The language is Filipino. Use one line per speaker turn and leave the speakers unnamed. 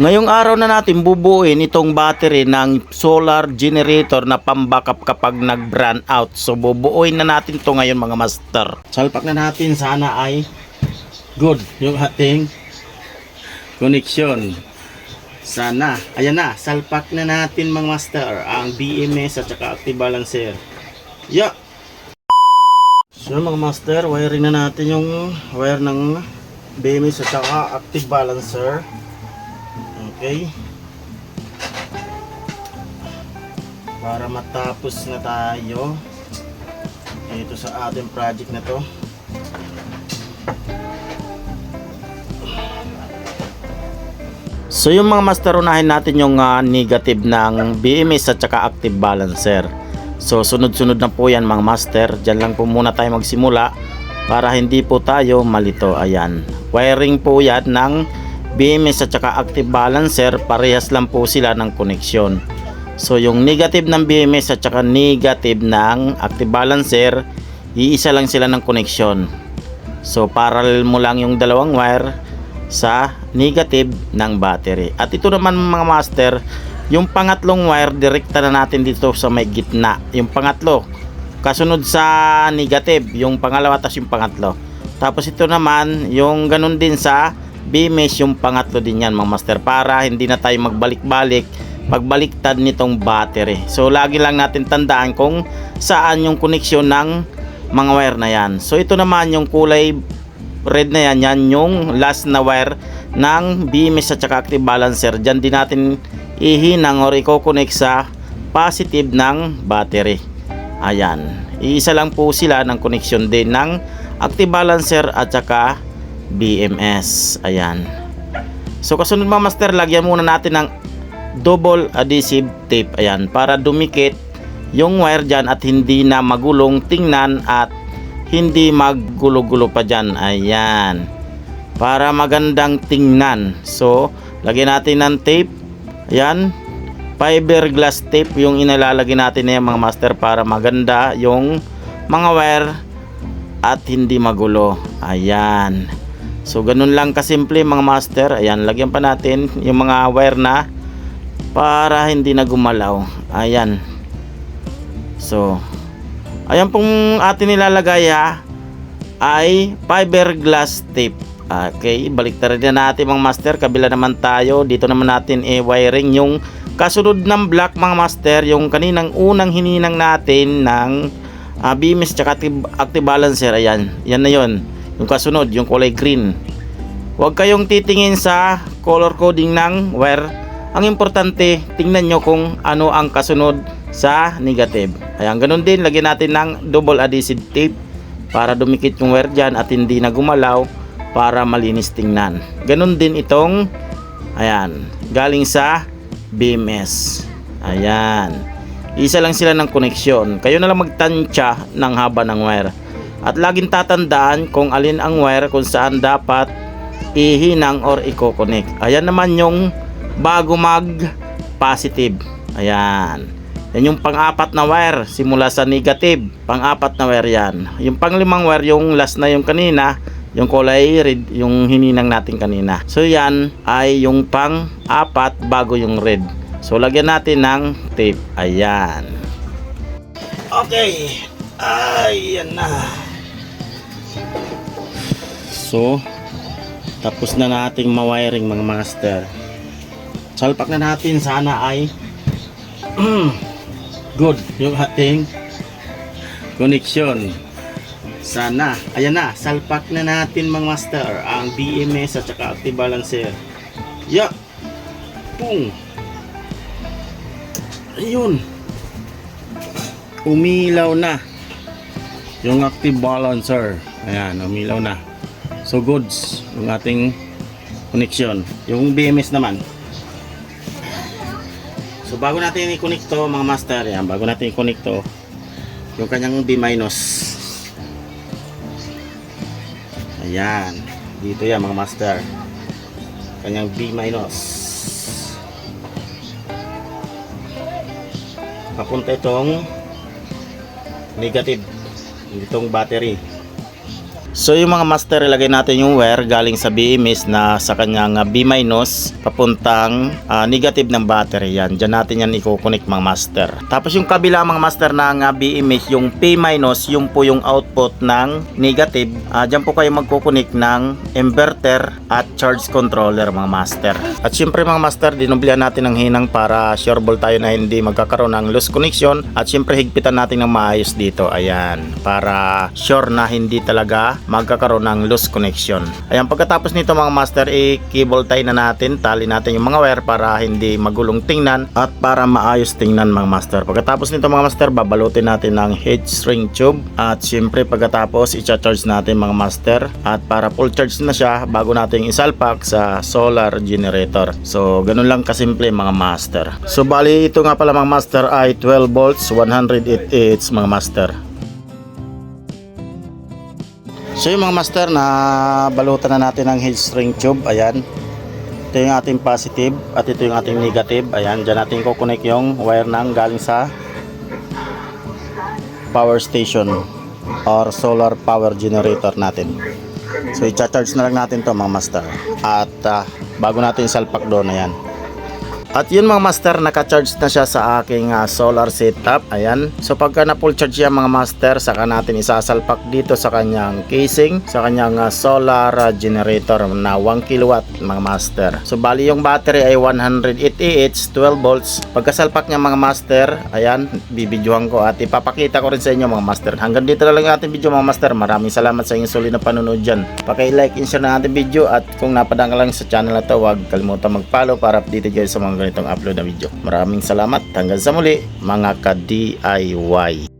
Ngayong araw na natin bubuuin itong battery ng solar generator na pambackup kapag nag-brand out. So bubuuin na natin to ngayon mga master. Salpak na natin sana ay good yung ating connection. Sana. Ayan na, salpak na natin mga master ang BMS at saka active balancer. Yeah. So mga master, wiring na natin yung wire ng BMS at saka active balancer. Okay. Para matapos na tayo ito sa ating project na to. So yung mga master unahin natin yung ah, negative ng BMS at saka active balancer. So sunod-sunod na po yan mga master. Diyan lang po muna tayo magsimula para hindi po tayo malito. Ayan. Wiring po yan ng BMS at saka active balancer. Parehas lang po sila ng koneksyon. So yung negative ng BMS at saka negative ng active balancer, iisa lang sila ng koneksyon. So parallel mo lang yung dalawang wire sa negative ng battery. At ito naman mga master, yung pangatlong wire direkta na natin dito sa may gitna. Yung pangatlo, kasunod sa negative, yung pangalawa tapos yung pangatlo. Tapos ito naman, yung ganun din sa BMS, yung pangatlo din yan mga master para hindi na tayo magbalik-balik pagbaliktad nitong battery. So lagi lang natin tandaan kung saan yung koneksyon ng mga wire na yan. So ito naman yung kulay red na yan, yan yung last na wire ng BMS at saka active balancer. Diyan din natin ihinang or i-connect sa positive ng battery. Ayan. Iisa lang po sila ng connection din ng active balancer at saka BMS. Ayan. So kasunod mga master, lagyan muna natin ng double adhesive tape. Ayan. Para dumikit yung wire dyan at hindi na magulong tingnan at hindi maggulo-gulo pa dyan. Ayan. Para magandang tingnan. So, lagyan natin ng tape. Ayan. Fiberglass tape yung inalalagay natin na yan, mga master para maganda yung mga wire at hindi magulo. Ayan. So, ganun lang kasimple mga master. Ayan, lagyan pa natin yung mga wire na para hindi na gumalaw. Ayan. So, ayan pong atin nilalagay ha, ay fiberglass tape. Okay, baliktarin na natin mga master. Kabila naman tayo. Dito naman natin i-wiring yung kasunod ng block mga master. Yung kaninang unang hininang natin ng uh, BMS tsaka active, active balancer. Ayan, yan na yon Yung kasunod, yung kulay green. Huwag kayong titingin sa color coding ng wire. Ang importante, tingnan nyo kung ano ang kasunod sa negative. Ayan, ganun din, lagyan natin ng double adhesive tape para dumikit yung wire dyan at hindi na gumalaw para malinis tingnan. Ganun din itong, ayan, galing sa BMS. Ayan. Isa lang sila ng koneksyon. Kayo na lang magtansya ng haba ng wire. At laging tatandaan kung alin ang wire kung saan dapat ihinang or i-connect. Ayan naman yung bago mag positive. Ayan. Yan yung pang-apat na wire simula sa negative. Pang-apat na wire yan. Yung pang-limang wire yung last na yung kanina, yung kulay red, yung hininang natin kanina. So yan ay yung pang-apat bago yung red. So lagyan natin ng tape. Ayan. Okay. Ayan na. So, tapos na nating mawiring mga master. Salpak na natin sana ay good yung ating connection. Sana. Ayan na, salpak na natin mga master ang BMS at saka active balancer. Ya. Pung. Ayun. Umilaw na yung active balancer. Ayan, umilaw na. So goods yung ating connection. Yung BMS naman. So bago natin i-connect to mga master, yan, bago natin i-connect to yung kanyang B minus. Ayan. Dito yan mga master. Kanyang B minus. Papunta itong negative. Itong battery. So yung mga master, ilagay natin yung wire galing sa BMS na sa kanyang ah, B- papuntang ah, negative ng battery yan. Diyan natin yan i-connect mga master. Tapos yung kabila mga master ng ah, BMS, yung P- yung po yung output ng negative. Ah, Diyan po kayo magkukunik ng inverter at charge controller mga master. At syempre mga master, dinublihan natin ng hinang para sure ball tayo na hindi magkakaroon ng loose connection at syempre higpitan natin ng maayos dito. Ayan, para sure na hindi talaga magkakaroon ng loose connection. Ayan, pagkatapos nito mga master, i-cable tie na natin, tali natin yung mga wire para hindi magulong tingnan at para maayos tingnan mga master. Pagkatapos nito mga master, babalutin natin ng head string tube at syempre pagkatapos i-charge natin mga master at para full charge na siya bago natin isalpak sa solar generator. So, ganun lang kasimple mga master. So, bali ito nga pala mga master ay 12 volts, 108 amps mga master. So yung mga master na balutan na natin ng head string tube, ayan. Ito yung ating positive at ito yung ating negative. Ayan, dyan natin kukunik yung wire nang galing sa power station or solar power generator natin. So i-charge na lang natin to mga master. At ah, bago natin salpak doon, ayan. At yun mga master, naka-charge na siya sa aking ah, solar setup. Ayan. So pagka na full charge yan mga master, saka natin isasalpak dito sa kanyang casing, sa kanyang ah, solar ah, generator na 1 kilowatt mga master. So bali yung battery ay 108 Ah, 12 volts. Pagkasalpak niya mga master, ayan, bibidyohan ko at ipapakita ko rin sa inyo mga master. Hanggang dito na lang yung ating video mga master. Maraming salamat sa inyong sulit na panonood dyan. Paki-like and share na ating video at kung napadang lang sa channel na to, huwag kalimutan mag-follow para updated kayo sa mga ganitong upload na video. Maraming salamat. Hanggang sa muli, mga ka-DIY.